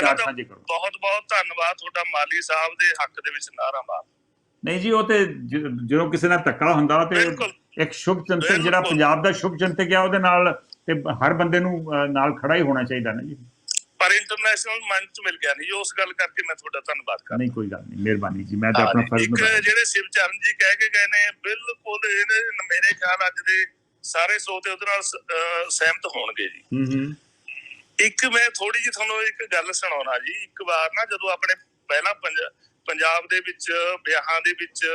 ਵਿਚਾਰ ਸਾਂਝੇ ਕਰੋ। ਬਹੁਤ ਬਹੁਤ ਧੰਨਵਾਦ ਤੁਹਾਡਾ ਮਾਲੀ ਸਾਹਿਬ ਦੇ ਹੱਕ ਦੇ ਵਿੱਚ ਨਾਰਾ ਮਾਰ ਨਹੀਂ ਜੀ ਉਹ ਤੇ ਜਦੋਂ ਕਿਸੇ ਨਾਲ ਧੱਕਾ ਹੁੰਦਾ ਤੇ ਇੱਕ ਸ਼ੁਭ ਚਿੰਤਕ ਜਿਹੜਾ। ਪੰਜਾਬ ਦਾ ਸ਼ੁਭ ਚਿੰਤਕ ਆ ਉਹਦੇ ਨਾਲ ਤੇ ਹਰ ਬੰਦੇ ਨੂੰ ਨਾਲ ਖੜਾ ਹੀ ਹੋਣਾ ਚਾਹੀਦਾ ਨਾ ਜੀ। ਪਰ ਇੰਟਰਨੈਸ਼ਨਲ ਮੰਚ ਮਿਲ ਗਿਆ ਨਹੀਂ ਉਸ ਗੱਲ ਕਰਕੇ ਮੈਂ ਤੁਹਾਡਾ ਧੰਨਵਾਦ ਕਰਦਾ। ਨਹੀਂ ਕੋਈ ਗੱਲ ਨਹੀਂ ਮਿਹਰਬਾਨੀ ਜੀ ਮੈਂ ਤਾਂ ਆਪਣਾ ਫਰਜ਼ ਇੱਕ ਨਿਭਾਇਆ ਜਿਹੜੇ ਸ਼ਿਵਚਰਨ ਜੀ ਕਹਿ ਕੇ ਗਏ ਨੇ ਬਿਲਕੁਲ ਇਹਨੇ ਮੇਰੇ ਖਿਆਲ ਅੱਜ ਦੇ ਸਾਰੇ ਸਰੋਤੇ ਉਹਦੇ ਨਾਲ ਸਹਿਮਤ ਹੋਣਗੇ ਜੀ। ਹੂੰ ਹੂੰ। ਇੱਕ ਮੈਂ ਥੋੜੀ ਜਿਹੀ ਤੁਹਾਨੂੰ ਇੱਕ ਗੱਲ ਸੁਣਾਉਣਾ ਜੀ। ਇੱਕ ਵਾਰ ਨਾ ਜਦੋਂ ਆਪਣੇ ਪਹਿਲਾਂ ਪੰਜ- ਪੰਜਾਬ ਦੇ ਵਿੱਚ ਵਿਆਹਾਂ ਦੇ ਵਿੱਚ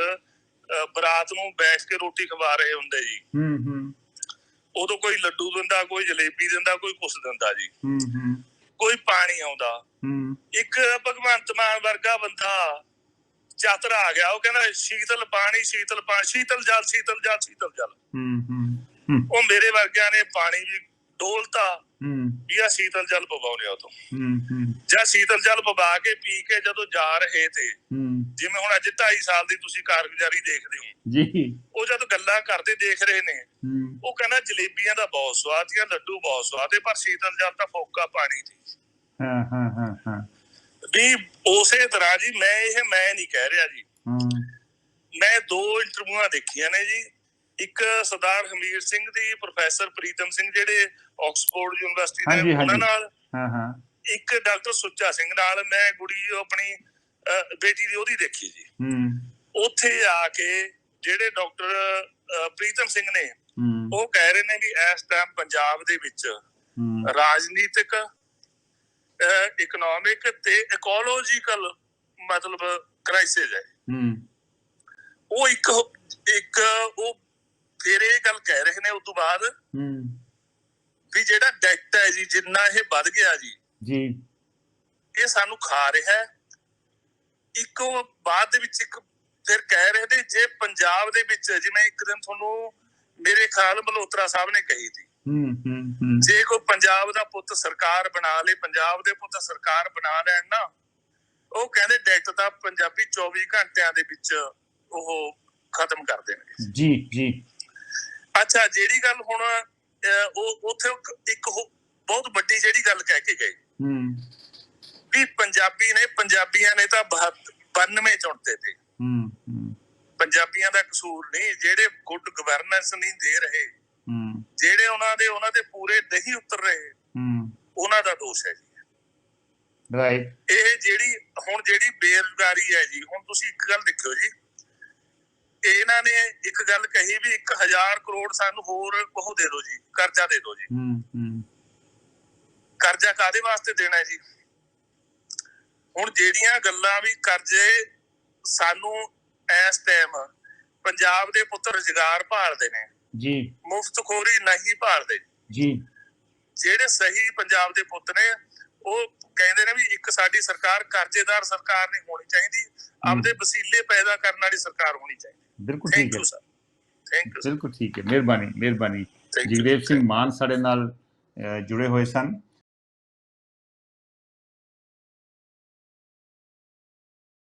ਬਰਾਤ ਨੂੰ ਬੈਠ ਕੇ ਰੋਟੀ ਖਵਾ ਰਹੇ ਹੁੰਦੇ ਜੀ। ਹੂੰ ਹੂੰ। ਉਦੋਂ ਕੋਈ ਲੱਡੂ ਦਿੰਦਾ ਕੋਈ ਜਲੇਬੀ ਦਿੰਦਾ ਕੋਈ ਕੁਛ ਦਿੰਦਾ ਜੀ। ਹੂੰ ਹੂੰ। ਕੋਈ ਪਾਣੀ ਆਉਂਦਾ। ਹੂੰ। ਇੱਕ ਭਗਵੰਤ ਮਾਨ ਵਰਗਾ ਬੰਦਾ ਚਾਤਰ ਆ ਗਿਆ। ਉਹ ਕਹਿੰਦਾ ਸ਼ੀਤਲ ਪਾਣੀ ਸ਼ੀਤਲ ਪਾਣੀ ਸ਼ੀਤਲ ਜਲ ਸ਼ੀਤਲ ਜਲ ਸ਼ੀਤਲ ਜਲ। ਹੂੰ। ਹੂੰ। ਉਹ ਮੇਰੇ ਵਰਗਿਆਂ ਨੇ ਪਾਣੀ ਵੀ ਡੋਲਤਾ ਹੂੰ। ਆ ਸ਼ੀਤਲ ਜਲ ਪਵਾਉਣੇ ਉਹ ਤੋਂ ਹੂੰ ਹੂੰ। ਜਾਂ ਸ਼ੀਤਲ ਜਲ ਪਵਾ ਕੇ ਪੀ ਕੇ ਜਦੋਂ ਜਾ ਰਹੇ ਤੇ ਹੂੰ। ਜਿਵੇਂ ਹੁਣ ਅੱਜ 2.5 ਸਾਲ ਦੀ ਤੁਸੀਂ ਕਾਰਗੁਜ਼ਾਰੀ ਦੇਖਦੇ ਹੋ। ਜੀ। ਉਹ ਜਦ ਗੱਲਾਂ ਕਰਦੇ ਦੇਖ ਰਹੇ ਨੇ ਉਹ ਕਹਿੰਦਾ ਜਲੇਬੀਆਂ ਦਾ ਬਹੁਤ ਸਵਾਦ ਸੀ ਲੱਡੂ ਬਹੁਤ ਸਵਾਦ ਹੈ ਪਰ ਸ਼ੀਤਲ ਜਲ ਤਾਂ ਫੋਕਾ ਪਾਣੀ ਸੀ। ਹਾਂ ਹਾਂ ਹਾਂ ਹਾਂ। ਵੀ ਉਸੇ ਤਰ੍ਹਾਂ ਜੀ ਮੈਂ ਇਹ ਮੈਂ ਨਹੀਂ ਕਹਿ ਰਿਹਾ ਜੀ। ਹੂੰ। ਮੈਂ ਦੋ ਇੰਟਰਵਿਊਆਂ ਦੇਖੀਆਂ ਨੇ ਜੀ ਇੱਕ ਸਰਦਾਰ ਹਮੀਰ ਸਿੰਘ ਦੀ ਪ੍ਰੋਫੈਸਰ ਪ੍ਰੀਤਮ ਸਿੰਘ ਜਿਹੜੇ ਆਕਸਫੋਰਡ ਯੂਨੀਵਰਸਿਟੀ ਦੇ ਉਹਨਾਂ। ਨਾਲ ਹਾਂ ਹਾਂ। ਇੱਕ ਡਾਕਟਰ ਸੁੱਚਾ ਸਿੰਘ ਨਾਲ ਮੈਂ ਕੁੜੀ ਆਪਣੀ ਬੇਟੀ ਦੀ ਉਹਦੀ ਦੇਖੀ ਜੀ। ਹੂੰ। ਉੱਥੇ ਆ ਕੇ ਜਿਹੜੇ ਡਾਕਟਰ ਪ੍ਰੀਤਮ ਸਿੰਘ ਨੇ ਉਹ ਕਹਿ ਰਹੇ ਨੇ ਵੀ ਇਸ ਟਾਈਮ ਪੰਜਾਬ ਦੇ ਵਿੱਚ ਰਾਜਨੀਤਿਕ ਇਕਨੋਮਿਕ ਤੇ ਇਕੋਲੋਜੀਕਲ ਮਤਲਬ ਕ੍ਰਾਈਸਿਸ ਹੈ। ਹੂੰ। ਉਹ ਇੱਕ ਇੱਕ ਉਹ ਕਹਿ ਰਹੇ ਨੇ ਉਸ ਤੋਂ ਬਾਅਦ ਹੂੰ। ਵੀ ਜਿਹੜਾ ਡੈਟ ਹੈ ਜੀ ਜਿੰਨਾ ਇਹ ਵੱਧ ਗਿਆ ਜੀ ਜੀ। ਇਹ ਸਾਨੂੰ ਖਾ ਰਿਹਾ ਇੱਕ ਬਾਅਦ ਦੇ ਵਿੱਚ ਇੱਕ ਫਿਰ ਕਹਿ ਰਹੇ ਨੇ ਜੇ ਪੰਜਾਬ ਦੇ ਵਿੱਚ ਜਿਵੇਂ ਇੱਕ ਦਿਨ ਤੁਹਾਨੂੰ ਮੇਰੇ ਖਿਆਲ ਮਲਹੋਤਰਾ ਸਾਹਿਬ ਨੇ ਕਹੀ ਸੀ। ਹੂੰ ਹੂੰ ਹੂੰ। ਜੇ ਕੋਈ ਪੰਜਾਬ ਦਾ ਪੁੱਤ ਸਰਕਾਰ ਬਣਾ ਲੇ ਪੰਜਾਬ ਦੇ ਪੁੱਤ ਸਰਕਾਰ ਬਣਾ ਲੈਣ ਨਾ ਉਹ ਕਹਿੰਦੇ ਡੈਟ ਤਾਂ ਪੰਜਾਬੀ 24 ਘੰਟਿਆਂ ਦੇ ਵਿੱਚ ਉਹ ਖਤਮ ਕਰ ਦੇਣਗੇ। ਜੀ ਜੀ। ਅੱਛਾ ਜਿਹੜੀ ਗੱਲ ਹੁਣ ਉਹ ਉੱਥੇ ਇੱਕ- ਬਹੁਤ ਵੱਡੀ ਜਿਹੜੀ ਗੱਲ ਕਹਿ ਕੇ ਗਏ। ਹੂੰ। ਵੀ ਪੰਜਾਬੀ ਨੇ ਪੰਜਾਬੀਆਂ ਨੇ ਤਾਂ 92 ਚੁਣਦੇ ਤੇ। ਹੂੰ ਹੂੰ। ਪੰਜਾਬੀਆਂ ਦਾ ਕਸੂਰ ਨਹੀਂ ਜਿਹੜੇ ਗੁੱਡ ਗਵਰਨੈਂਸ ਨਹੀਂ ਦੇ ਰਹੇ ਹੂੰ। ਜਿਹੜੇ ਉਹਨਾਂ ਦੇ ਉਹਨਾਂ ਦੇ ਪੂਰੇ ਨਹੀਂ ਉਤਰ ਰਹੇ ਹੂੰ। ਉਹਨਾਂ ਦਾ ਦੋਸ਼ ਹੈ ਜੀ। ਰਾਈਟ ਇਹ ਜਿਹੜੀ ਹੁਣ ਜਿਹੜੀ ਬੇਰੁਜ਼ਗਾਰੀ ਹੈ ਜੀ ਹੁਣ ਤੁਸੀਂ ਇੱਕ ਗੱਲ ਦੇਖਿਓ ਜੀ ਇਹਨਾਂ ਨੇ ਇੱਕ ਗੱਲ ਕਹੀ ਵੀ 1000 ਕਰੋੜ ਸਾਨੂੰ ਹੋਰ ਉਹ ਦੇ ਦਿਓ ਜੀ ਕਰਜ਼ਾ ਦੇ ਦਿਓ ਜੀ। ਹੂੰ ਹੂੰ। ਕਰਜ਼ਾ ਕਾਦੇ ਵਾਸਤੇ ਦੇਣਾ ਹੈ ਜੀ? ਹੁਣ ਜਿਹੜੀਆਂ ਗੱਲਾਂ ਵੀ ਕਰਜ਼ੇ ਸਾਨੂੰ ਇਸ ਟਾਈਮ ਪੰਜਾਬ ਦੇ ਪੁੱਤ ਰੁਜ਼ਗਾਰ ਭਾਲਦੇ ਨੇ ਜੀ। ਮੁਫਤਖੋਰੀ ਨਹੀਂ ਭਾਲਦੇ। ਜੀ। ਜਿਹੜੇ ਸਹੀ ਪੰਜਾਬ ਦੇ ਪੁੱਤ ਨੇ ਉਹ ਕਹਿੰਦੇ ਨੇ ਵੀ ਇੱਕ ਸਾਡੀ ਸਰਕਾਰ ਕਰਜ਼ੇਦਾਰ ਸਰਕਾਰ ਨਹੀਂ ਹੋਣੀ ਚਾਹੀਦੀ ਆਪਦੇ ਵਸੀਲੇ ਪੈਦਾ ਕਰਨ ਵਾਲੀ ਸਰਕਾਰ ਹੋਣੀ ਚਾਹੀਦੀ। ਬਿਲਕੁਲ ਠੀਕ ਹੈ। ਥੈਂਕ ਯੂ ਬਿਲਕੁਲ ਠੀਕ ਹੈ। ਮਿਹਰਬਾਨੀ ਮਿਹਰਬਾਨੀ. ਜਗਦੇਵ ਸਿੰਘ ਮਾਨ ਸਾਡੇ ਨਾਲ ਜੁੜੇ ਹੋਏ ਸਨ।